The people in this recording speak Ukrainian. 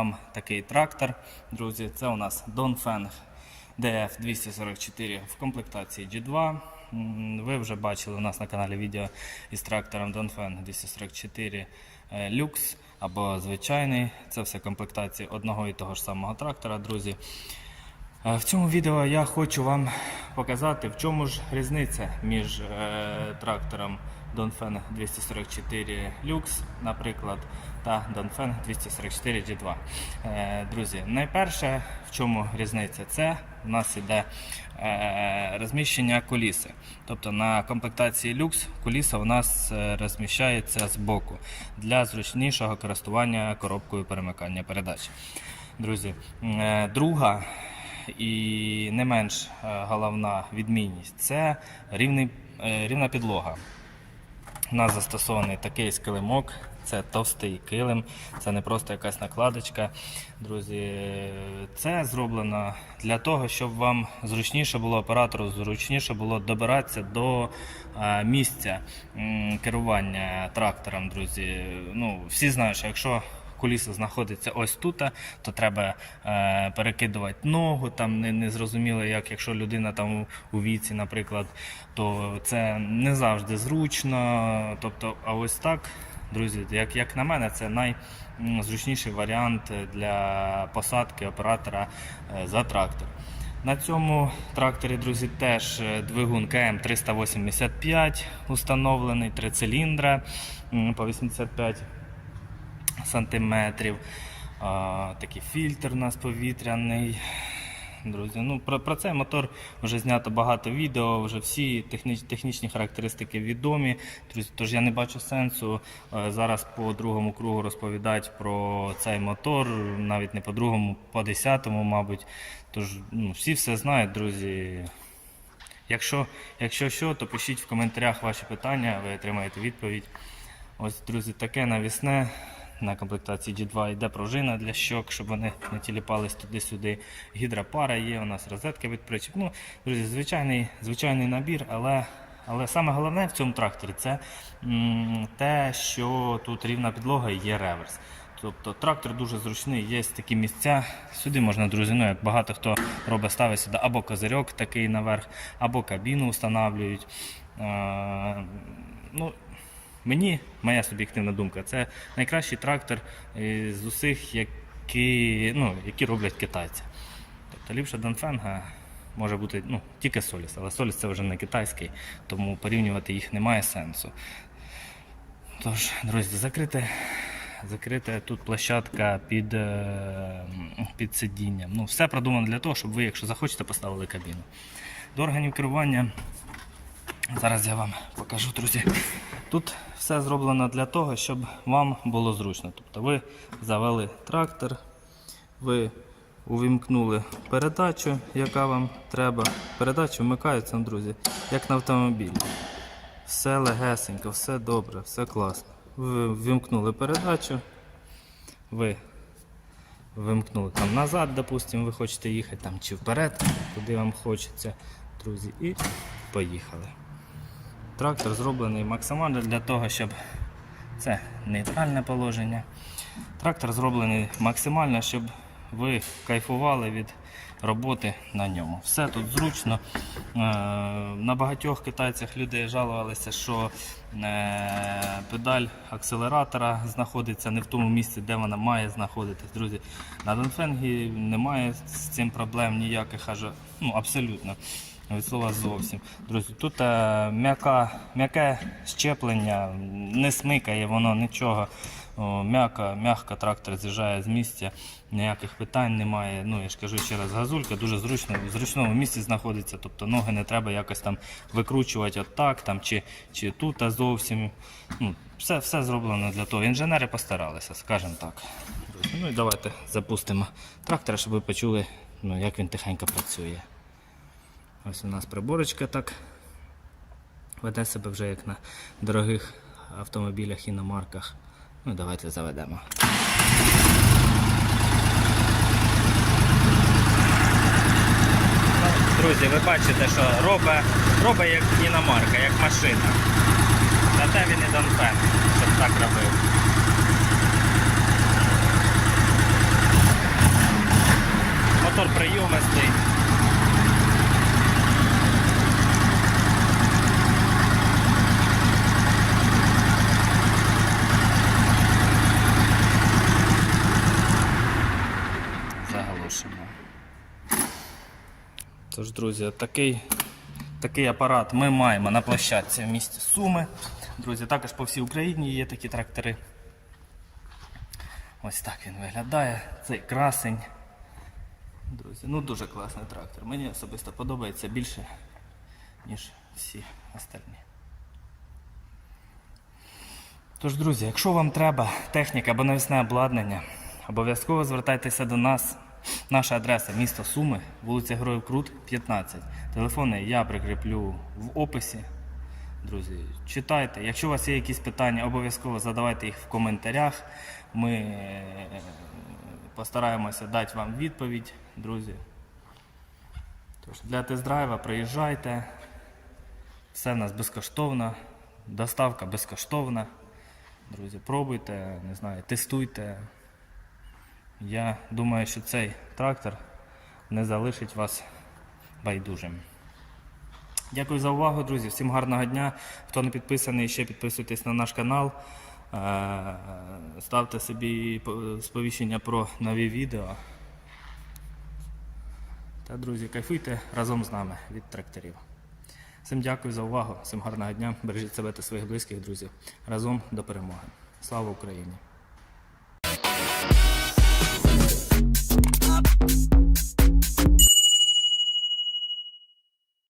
Там такий трактор, друзі, це у нас Dongfeng DF244 в комплектації G2. Ви вже бачили у нас на каналі відео із трактором Dongfeng 244 е, Lux або звичайний. Це все комплектації одного і того ж самого трактора, друзі. В цьому відео я хочу вам показати, в чому ж різниця між е, трактором Dongfeng 244 Lux, наприклад, та Dongfeng 244 G2. Е, друзі, найперше, в чому різниця, це у нас іде е, розміщення коліси. Тобто на комплектації Lux коліса у нас е, розміщається з боку для зручнішого користування коробкою перемикання передач. Друзі, е, друга і не менш е, головна відмінність це рівний, е, рівна підлога. У нас застосований такий килимок, це товстий килим, це не просто якась накладочка. Друзі, це зроблено для того, щоб вам зручніше було оператору, зручніше було добиратися до е, місця керування трактором. Друзі, ну всі знають, що якщо куліса знаходиться ось тут, то треба е, перекидувати ногу, там не, не зрозуміло, як якщо людина там у, віці, наприклад, то це не завжди зручно. Тобто, а ось так, друзі, як, як на мене, це найзручніший варіант для посадки оператора е, за трактор. На цьому тракторі, друзі, теж е, двигун КМ385 установлений, три циліндра по 85 сантиметрів. А, такий фільтр у нас повітряний. Друзі, ну про, про цей мотор вже знято багато відео, вже всі техніч, технічні характеристики відомі. Друзі, тож я не бачу сенсу е, зараз по другому кругу розповідати про цей мотор, навіть не по другому, по десятому, мабуть. Тож ну, всі все знають, друзі. Якщо, якщо що, то пишіть в коментарях ваші питання, ви отримаєте відповідь. Ось, друзі, таке навісне. На комплектації G2 йде пружина для щок, щоб вони не тіліпались туди-сюди. Гідропара є, у нас розетка від причіп. Ну, друзі, звичайний, звичайний набір, але, але саме головне в цьому тракторі це м, те, що тут рівна підлога і є реверс. Тобто трактор дуже зручний, є такі місця. Сюди можна, друзі, ну, як багато хто робить, ставить сюди або козирьок такий наверх, або кабіну встановлюють. Е, ну, Мені, моя суб'єктивна думка, це найкращий трактор е, з усіх, які, ну, які роблять китайці. Тобто ліпше Донфенга може бути ну, тільки Соліс, але Соліс це вже не китайський, тому порівнювати їх немає сенсу. Тож, друзі, закрите, закрита тут площадка під, е, під сидінням. Ну, все продумано для того, щоб ви, якщо захочете, поставили кабіну. До органів керування Зараз я вам покажу, друзі. Тут все зроблено для того, щоб вам було зручно. Тобто ви завели трактор, ви увімкнули передачу, яка вам треба. Передача вмикається, друзі, як на автомобілі. Все легесенько, все добре, все класно. Ви вимкнули передачу, ви вимкнули там назад, допустимо, ви хочете їхати там чи вперед, куди вам хочеться, друзі, і поїхали. Трактор зроблений максимально для того, щоб це нейтральне положення. Трактор зроблений максимально, щоб ви кайфували від роботи на ньому. Все тут зручно. Е, На багатьох китайцях людей жалувалися, що е, педаль акселератора знаходиться не в тому місці, де вона має знаходитись. Друзі, на Донфенгі немає з цим проблем ніяких, аж ну, абсолютно. Від слова зовсім. Друзі, тут е, м'яке щеплення, не смикає воно нічого. М'яко, м'яко трактор з'їжджає з місця, ніяких питань немає. Ну, я ж кажу ще раз, газулька дуже зручно, в зручному місці знаходиться, тобто ноги не треба якось там викручувати отак, там, чи, чи тут а зовсім. Ну, все, все зроблено для того. Інженери постаралися, скажімо так. Ну і давайте запустимо трактор, щоб ви почули, ну, як він тихенько працює. Ось у нас приборочка так веде себе вже як на дорогих автомобілях і на марках. Ну, давайте заведемо. Друзі, ви бачите, що робить, робить як іномарка, як машина. Зате він і Донфен, щоб так робив. Тож, друзі, такий, такий апарат ми маємо на площадці в місті Суми. Друзі, також по всій Україні є такі трактори. Ось так він виглядає. Цей красень. Друзі, ну дуже класний трактор. Мені особисто подобається більше, ніж всі остальні. Тож, друзі, якщо вам треба техніка або навісне обладнання, обов'язково звертайтеся до нас. Наша адреса місто Суми, вулиця Героїв Крут, 15. Телефони я прикріплю в описі. Друзі, читайте. Якщо у вас є якісь питання, обов'язково задавайте їх в коментарях. Ми е, постараємося дати вам відповідь, друзі. Тож для тест-драйва приїжджайте. Все в нас безкоштовно, доставка безкоштовна. Друзі, пробуйте, не знаю, тестуйте. Я думаю, що цей трактор не залишить вас байдужим. Дякую за увагу, друзі. Всім гарного дня. Хто не підписаний, ще підписуйтесь на наш канал. Е, Ставте собі сповіщення про нові відео. Та, друзі, кайфуйте разом з нами від тракторів. Всім дякую за увагу, всім гарного дня. Бережіть себе та своїх близьких друзів. Разом до перемоги. Слава Україні! up.